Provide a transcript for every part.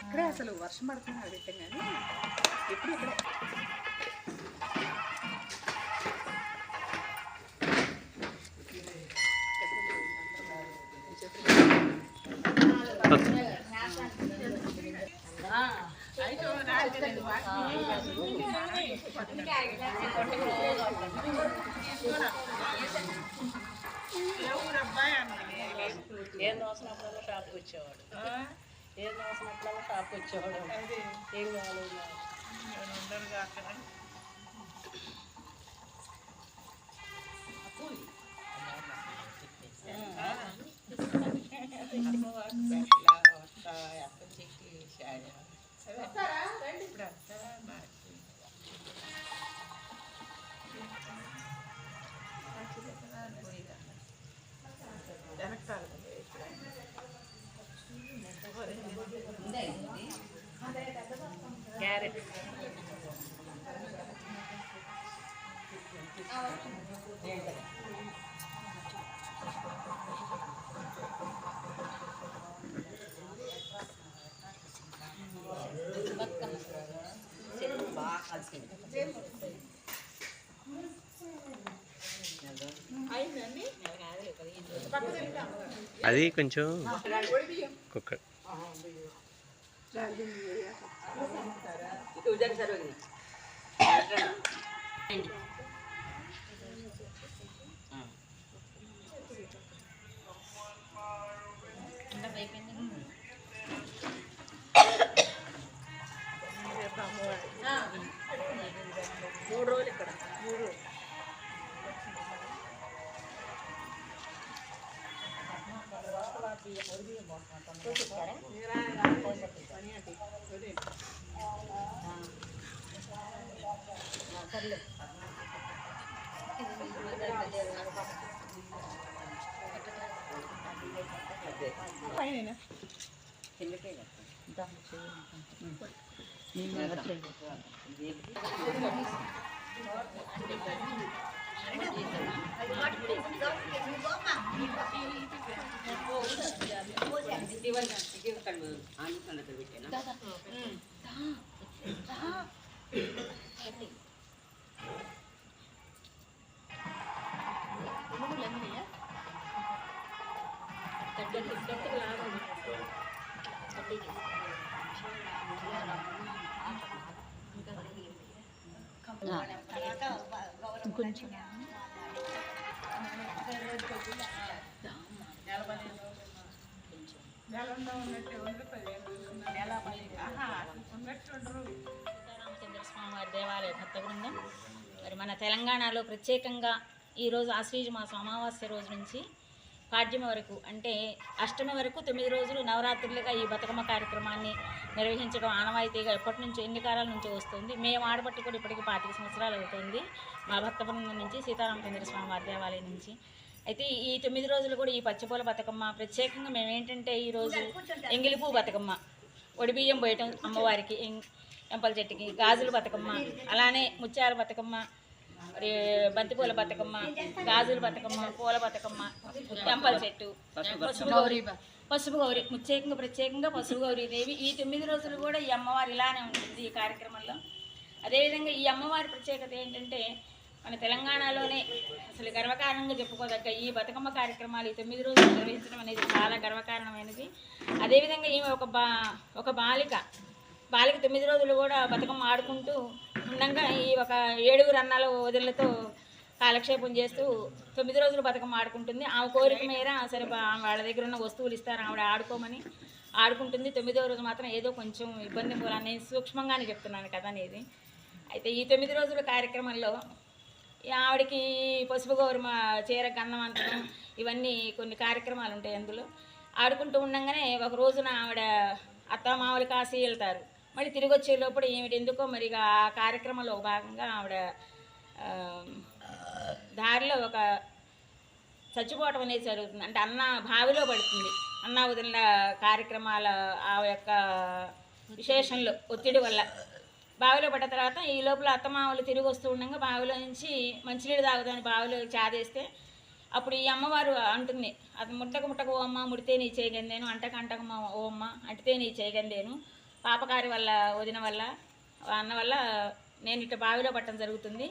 ఇక్కడే అసలు వర్షం పడుతుంది పెట్టాం కానీ ఎప్పుడు ఇక్కడే ఏం దోసినప్పుడల్లా షాప్కి వచ్చేవాడు. ఏం దోసినప్పుడల్లా షాప్కి వచ్చేవాడు. ఏం కావాలి? అది కొంచెం కుక్క మూడు ದೇವಸ್ಥಾನದಲ್ಲಿ ಬಿಟ್ಟೆನಾ రామచంద్ర స్వామి వారి దేవాలయ భక్త బృందం మరి మన తెలంగాణలో ప్రత్యేకంగా ఈరోజు ఆశ్వీజ మాసం అమావాస్య రోజు నుంచి పాడ్యమి వరకు అంటే అష్టమి వరకు తొమ్మిది రోజులు నవరాత్రులుగా ఈ బతుకమ్మ కార్యక్రమాన్ని నిర్వహించడం ఆనవాయితీగా ఎప్పటి నుంచో ఎన్ని కాలాల నుంచో వస్తుంది. మేము ఆడబట్టి కూడా ఇప్పటికి పాతిక సంవత్సరాలు అవుతుంది. మా భక్త బృందం నుంచి సీతారామచంద్ర స్వామి దేవాలయం నుంచి. అయితే ఈ తొమ్మిది రోజులు కూడా ఈ పచ్చిపూల బతుకమ్మ ప్రత్యేకంగా మేము ఏంటంటే ఈరోజు ఎంగిలిపూ బతుకమ్మ ఒడిబియ్యం పోయటం అమ్మవారికి ఎంపల చెట్టుకి గాజుల బతుకమ్మ అలానే ముత్యాల బతుకమ్మ బంతిపూల బతుకమ్మ గాజుల బతుకమ్మ పూల బతుకమ్మ ఎంపల చెట్టు పసుపు గౌరి. పసుపు గౌరి ప్రత్యేకంగా ప్రత్యేకంగా పసుపు గౌరీ దేవి. ఈ తొమ్మిది రోజులు కూడా ఈ అమ్మవారు ఇలానే ఉంటుంది ఈ కార్యక్రమంలో. అదేవిధంగా ఈ అమ్మవారి ప్రత్యేకత ఏంటంటే మన తెలంగాణలోనే అసలు గర్వకారణంగా చెప్పుకోదగ్గ ఈ బతుకమ్మ కార్యక్రమాలు ఈ తొమ్మిది రోజులు నిర్వహించడం అనేది చాలా గర్వకారణమైనది. అదేవిధంగా ఈమె ఒక బా ఒక బాలిక. వాళ్ళకి తొమ్మిది రోజులు కూడా బతుకమ్మ ఆడుకుంటూ ఉండగా ఈ ఒక ఏడుగురు అన్నాల వదిలతో కాలక్షేపం చేస్తూ తొమ్మిది రోజులు బతుకమ్మ ఆడుకుంటుంది. ఆమె కోరిక మేర సరే వాళ్ళ దగ్గర ఉన్న వస్తువులు ఇస్తారు ఆవిడ ఆడుకోమని ఆడుకుంటుంది. తొమ్మిదో రోజు మాత్రం ఏదో కొంచెం ఇబ్బంది మూలాన్ని నేను సూక్ష్మంగానే చెప్తున్నాను కదా అనేది. అయితే ఈ తొమ్మిది రోజుల కార్యక్రమంలో ఈ ఆవిడకి పసుపు గౌరమ చీర గన్నం అంటడం ఇవన్నీ కొన్ని కార్యక్రమాలు ఉంటాయి అందులో. ఆడుకుంటూ ఉండగానే ఒక రోజున ఆవిడ అత్తమామలు కాసి కాశీ వెళ్తారు. మళ్ళీ తిరిగి వచ్చే లోపల ఏమిటి? ఎందుకో మరి ఆ కార్యక్రమంలో భాగంగా ఆవిడ దారిలో ఒక చచ్చిపోవటం అనేది జరుగుతుంది. అంటే అన్న బావిలో పడుతుంది. అన్న వదిలిన కార్యక్రమాల ఆ యొక్క విశేషంలో ఒత్తిడి వల్ల. బావిలో పడ్డ తర్వాత ఈ లోపల అత్తమామలు తిరిగి వస్తూ ఉండగా బావిలో నుంచి మంచినీళ్ళు తాగుదాని బావిలో చాదేస్తే అప్పుడు ఈ అమ్మవారు అంటుంది అది ముట్టక ముట్టక ఓ అమ్మ ముడితే నీ చేయగందేను అంటక అంటక ఓ అమ్మ అంటితే నీ చేయగందేను పాపకారి వల్ల వదిన వల్ల అన్న వల్ల నేను ఇట్లా బావిలో పట్టడం జరుగుతుంది.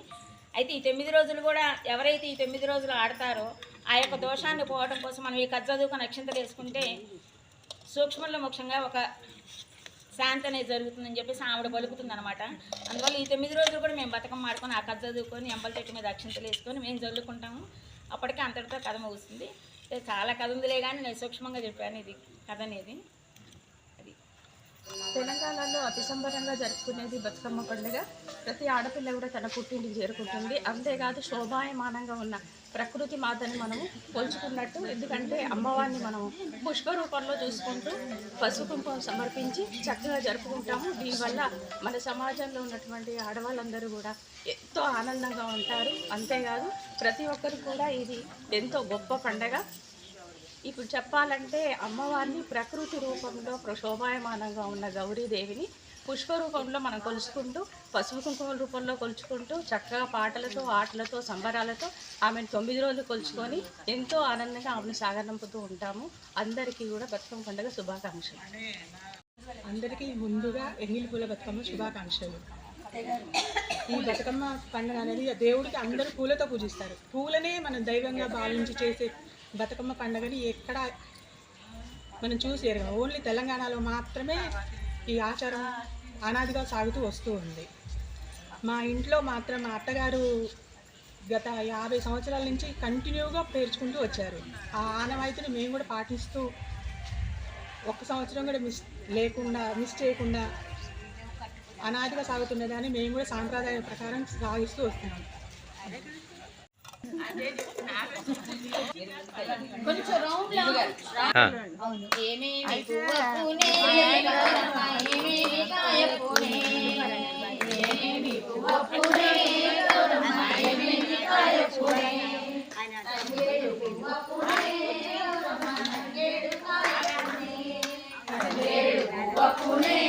అయితే ఈ తొమ్మిది రోజులు కూడా ఎవరైతే ఈ తొమ్మిది రోజులు ఆడతారో ఆ యొక్క దోషాన్ని పోవడం కోసం మనం ఈ కజ్జదుకు నక్షంతలు వేసుకుంటే సూక్ష్మంలో ముఖ్యంగా ఒక శాంతి అనేది జరుగుతుందని చెప్పేసి ఆవిడ పలుకుతుంది అనమాట అందువల్ల ఈ తొమ్మిది రోజులు కూడా మేము బతకం ఆడుకొని ఆ కథ చదువుకొని ఎంబల చెట్టు మీద అక్షంతలు వేసుకొని మేము చల్లుకుంటాము అప్పటికే అంతటితో కథ ముగుస్తుంది. చాలా కథ ఉందిలే కానీ నేను సూక్ష్మంగా చెప్పాను ఇది కథ అనేది. తెలంగాణలో అతి సంబరంగా జరుపుకునేది బతుకమ్మ పండుగ. ప్రతి ఆడపిల్ల కూడా తన పుట్టింటికి చేరుకుంటుంది. అంతేకాదు శోభాయమానంగా ఉన్న ప్రకృతి మాతని మనము పోల్చుకున్నట్టు ఎందుకంటే అమ్మవారిని మనం పుష్ప రూపంలో చూసుకుంటూ పసుపు కుంకుమ సమర్పించి చక్కగా జరుపుకుంటాము. దీనివల్ల మన సమాజంలో ఉన్నటువంటి ఆడవాళ్ళందరూ కూడా ఎంతో ఆనందంగా ఉంటారు. అంతేకాదు ప్రతి ఒక్కరు కూడా ఇది ఎంతో గొప్ప పండగ. ఇప్పుడు చెప్పాలంటే అమ్మవారిని ప్రకృతి రూపంలో శోభాయమానంగా ఉన్న గౌరీదేవిని పుష్ప రూపంలో మనం కొలుచుకుంటూ పసుపు కుంకుమ రూపంలో కొలుచుకుంటూ చక్కగా పాటలతో ఆటలతో సంబరాలతో ఆమెను తొమ్మిది రోజులు కొలుచుకొని ఎంతో ఆనందంగా ఆమెను సాగనంపుతూ ఉంటాము. అందరికీ కూడా బతుకమ్మ పండుగ శుభాకాంక్షలు. అందరికీ ముందుగా ఎంగిలి పూల బతుకమ్మ శుభాకాంక్షలు. ఈ బతుకమ్మ పండుగ అనేది దేవుడికి అందరూ పూలతో పూజిస్తారు. పూలనే మనం దైవంగా భావించి చేసే బతుకమ్మ పండుగని ఎక్కడ మనం చూసి ఓన్లీ తెలంగాణలో మాత్రమే ఈ ఆచారం అనాదిగా సాగుతూ వస్తూ ఉంది. మా ఇంట్లో మాత్రం మా అత్తగారు గత యాభై సంవత్సరాల నుంచి కంటిన్యూగా పేర్చుకుంటూ వచ్చారు. ఆ ఆనవాయితీని మేము కూడా పాటిస్తూ ఒక్క సంవత్సరం కూడా మిస్ లేకుండా మిస్ చేయకుండా అనాదిగా సాగుతున్నదాన్ని మేము కూడా సాంప్రదాయ ప్రకారం సాగిస్తూ వస్తున్నాం. కొంచెం రౌండ్ లా ఏమేమి పువ్వ పూనే ఏమేమి కాయ పూనే ఏమేమి పువ్వ పూనే ఏమేమి కాయ పూనే అంగేడు పువ్వ పూనే అంగేడు కాయ పూనే అంగేడు పువ్వ పూనే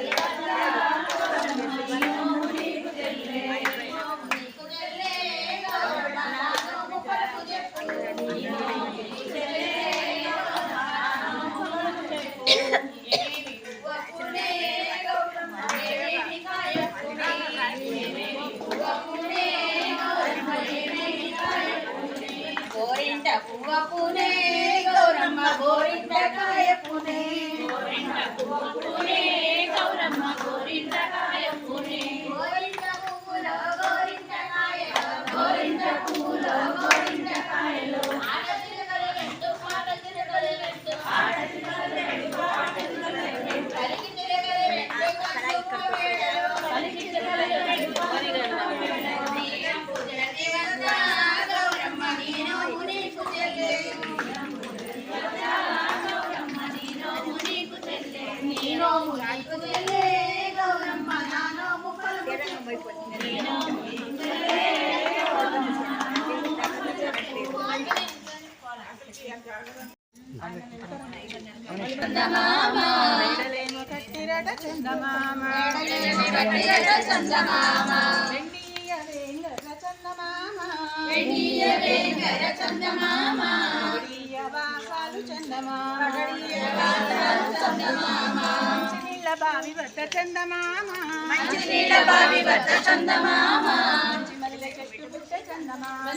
గౌరమ్మ గోరింట కాయ పునే గోరింట పువ్వులో గోరింట కాయలో గోరింట పువ్వులో గోరింట కాయలో ఆట చిలకలు రెండు పాట చిలకలు రెండు ఆట చిలకలు రెండు పాట చిలకలు రెండు కలికి చిలకలు రెండు కన్నుమ వేడలో కలికి చిలకలు రెండు కన్నుమ వేడలో నీలం పూజల దేవత గౌరమ్మ నేను నీకు చెల్లె నీనోము నీకు చెల్లె గౌరమ్మ నానోము పలుకు నీనోము నీకు చెల్లె మేడలేమో కట్టిరట చందమామ కట్టిరట చందమామ వెండియ చందమామ వెండియ చందమామ వాసాలు చందమామ చందమామ బావి వద్ద చందమామ మంచినీళ్ళ బావి వద్ద చందమామ చందమామ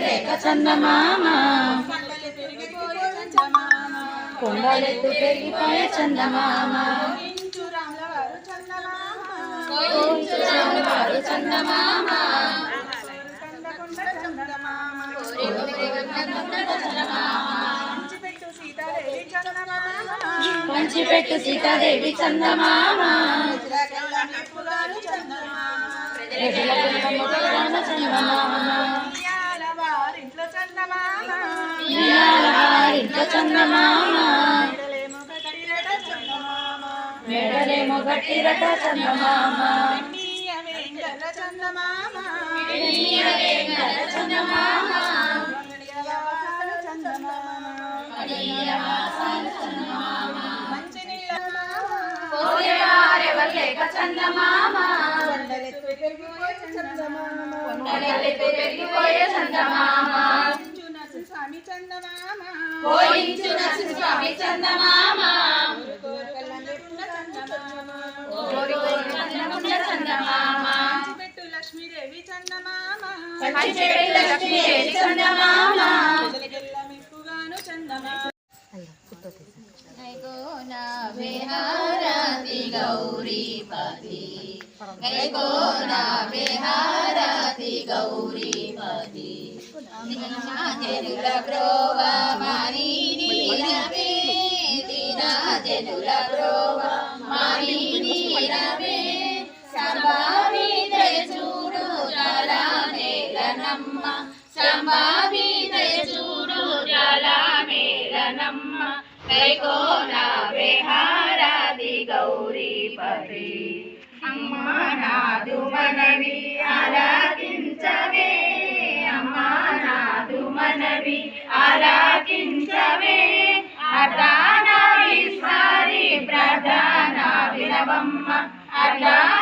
లేక చందమామ కొండలెత్తు పెరిగిపోయే చందమామ. చందమామ. పంచిపెట్టు సీతాదేవి చందమామ. చందమామ. మెడలేమో గట్టిరట చందమామ పోయేవారెవరు లేక చందమామ చందమామ పోయించు నసు స్వామి చందమామ. చందమామ. లక్ష్మీదేవి చందమామ. పంచిపెట్టి లక్ష్మీదేవి చందమామ. మెప్పుగాను చందమామ విహారతి గౌరీపతి గైకోన విహారతి గౌరీపతి జనుల గ్రోవ మాని నీరవే దిన జనుల గ్రోవ మాని నీరవే సంభావిత చూడు నేలనమ్మ సంభావిత చూడు నేలనమ్మ కైకోన విహారాది గౌరీపతి అమ్మా నాదు మనవి మనవి ఆరాధించవే. అర్ధానారీశ్వరి ప్రధాన వినవమ్మ అర్ధానారీశ్వరి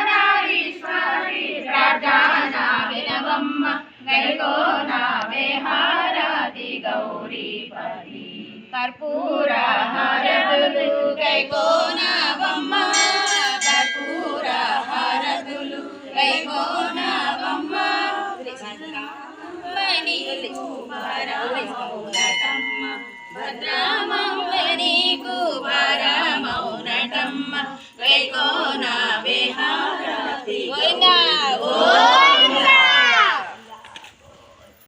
ಭದ್ರಾ